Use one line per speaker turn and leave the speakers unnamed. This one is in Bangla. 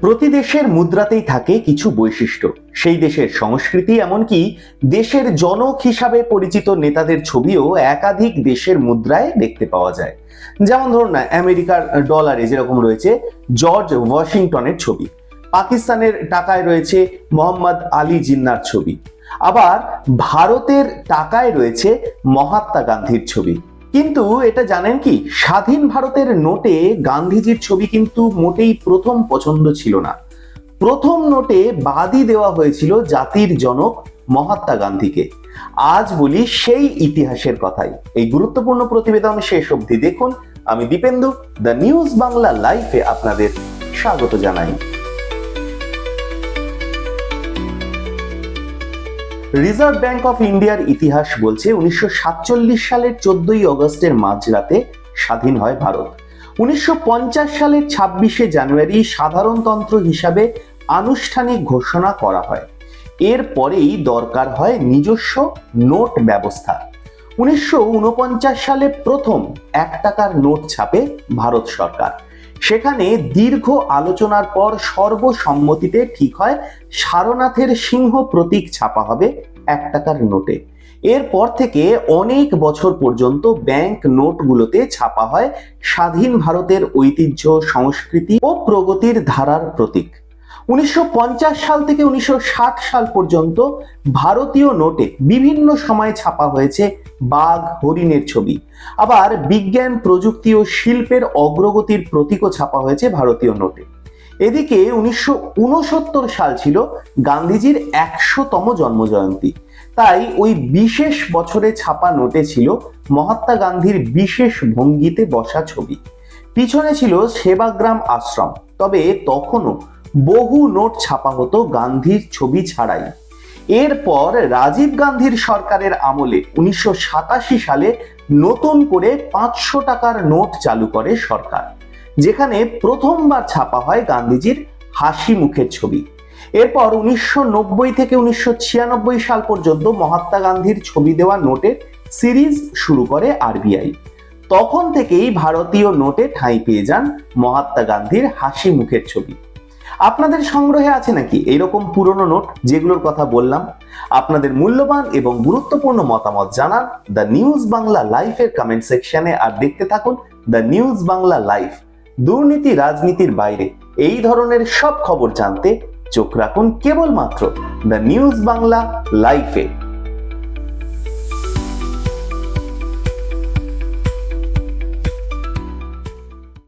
প্রতি দেশের মুদ্রাতেই থাকে কিছু বৈশিষ্ট্য। সেই দেশের সংস্কৃতি এমনকি দেশের জনক হিসাবে পরিচিত নেতাদের ছবিও একাধিক দেশের মুদ্রায় দেখতে পাওয়া যায়। যেমন ধরুন না, আমেরিকার ডলারে যেরকম রয়েছে জর্জ ওয়াশিংটনের ছবি। পাকিস্তানের টাকায় রয়েছে মোহাম্মদ আলী জিন্নার ছবি। আবার ভারতের টাকায় রয়েছে মহাত্মা গান্ধীর ছবি। কিন্তু এটা জানেন কি? স্বাধীন ভারতের নোটে গান্ধীজির ছবি কিন্তু মোটেই প্রথম পছন্দ ছিল না। প্রথম নোটে বাদই দেওয়া হয়েছিল জাতির জনক মহাত্মা গান্ধীকে। আজ বলি সেই ইতিহাসের কথাই। এই গুরুত্বপূর্ণ প্রতিবেদন শেষ অবধি দেখুন। আমি দীপেন্দু, দ্য নিউজ বাংলা লাইফে আপনাদের স্বাগত জানাই। রিজার্ভ ব্যাংক অফ ইন্ডিয়ার ইতিহাস বলছে উনিশশো সাতচল্লিশ সালের চোদ্দই অগস্টের মাঝরাতে স্বাধীন হয় ভারত। উনিশশো সালের ছাব্বিশে জানুয়ারি সাধারণতন্ত্র হিসাবে আনুষ্ঠানিক ঘোষণা করা হয়। এরপরেই দরকার হয় নিজস্ব নোট ব্যবস্থা। উনিশশো ঊনপঞ্চাশ সালে প্রথম এক টাকার নোট ছাপে ভারত সরকার। সেখানে দীর্ঘ আলোচনার পর সর্বসম্মতিতে ঠিক হয়, সারনাথের সিংহ প্রতীক ছাপা হবে এক টাকার নোটে। এরপর থেকে অনেক বছর পর্যন্ত ব্যাংক নোটগুলোতে ছাপা হয় স্বাধীন ভারতের ঐতিহ্য, সংস্কৃতি ও প্রগতির ধারার প্রতীক। উনিশশো পঞ্চাশ সাল থেকে উনিশশো ষাট সাল পর্যন্ত ভারতীয় নোটে বিভিন্ন সময়ে ছাপা হয়েছে বাঘ, হরিণের ছবি। আবার বিজ্ঞান, প্রযুক্তি ও শিল্পের অগ্রগতির প্রতীকও ছাপা হয়েছে ভারতীয় নোটে। এদিকে উনিশশো উনসত্তর সাল ছিল গান্ধীজির একশোতম জন্মজয়ন্তী। তাই ওই বিশেষ বছরে ছাপা নোটে ছিল মহাত্মা গান্ধীর বিশেষ ভঙ্গিতে বসা ছবি। পিছনে ছিল সেবাগ্রাম আশ্রম। তবে তখনও বহু নোট ছাপা হতো গান্ধীর ছবি ছাড়াই। এরপর রাজীব গান্ধীর সরকারের আমলে উনিশশো সাতাশি সালে নতুন করে পাঁচশো টাকার নোট চালু করে সরকার, যেখানে প্রথমবার ছাপা হয় গান্ধীজির হাসি মুখের ছবি। এরপর উনিশশো নব্বই থেকে উনিশশো ছিয়ানব্বই সাল পর্যন্ত মহাত্মা গান্ধীর ছবি দেওয়া নোটের সিরিজ শুরু করে আরবিআই। তখন থেকেই ভারতীয় নোটে ঠাঁই পেয়ে যান মহাত্মা গান্ধীর হাসি মুখের ছবি। আপনাদের সংগ্রহে আছে নাকি এরকম পুরনো নোট যেগুলোর কথা বললাম? আপনাদের মূল্যবান এবং গুরুত্বপূর্ণ মতামত জানান দ্য নিউজ বাংলা লাইফের কমেন্ট সেকশনে আর দেখতে থাকুন দ্য নিউজ বাংলা লাইফ, দুর্নীতি রাজনীতির বাইরে। এই ধরনের সব খবর জানতে চোখ রাখুন কেবলমাত্র দ্য নিউজ বাংলা লাইফে।